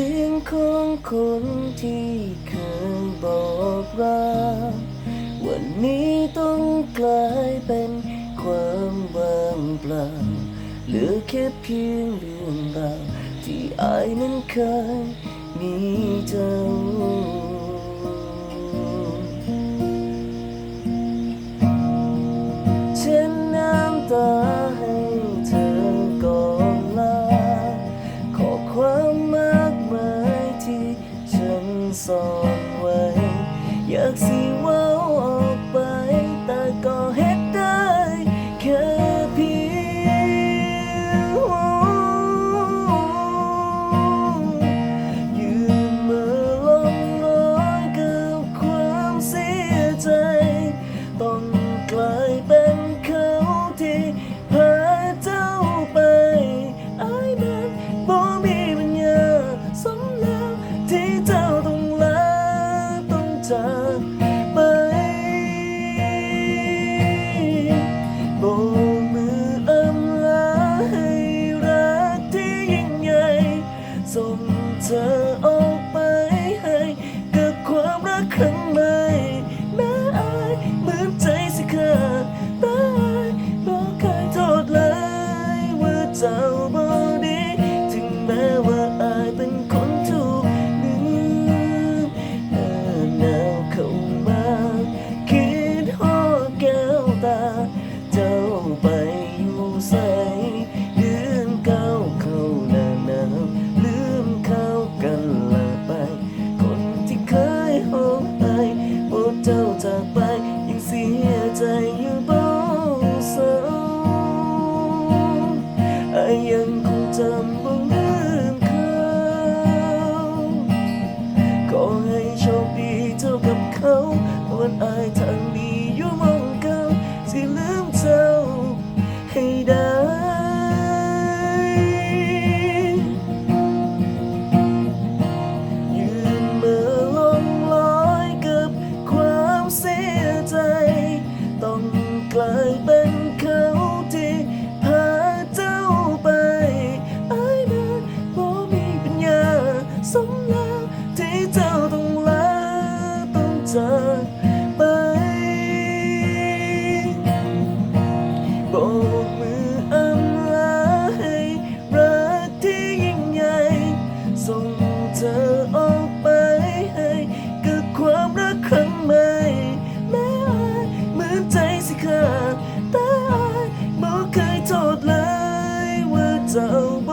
สียงของคนที่เคยบอกรักวันนี้ต้องกลายเป็นความว่างเปล่าเหลือแค่เพียงเรื่องราวที่อายนั้นเคยมีเจ้า So, จากไปโบมืออำลาให้รักที่ยิ่งใหญ่ส่งเธอออกไปให้กับความรักครั้งใหม่แม้อายเหมือนใจสิขาดแต่อายบอกเคยโทษเลยว่าเจ้า yeah. ายเป็นเขาที่พาเจ้าไปไอ้นั้นบ่มีปัญญาสมแล้วที่เจ้าต้องลาต้องจากไปบอก told lie ว่าเจ้าบ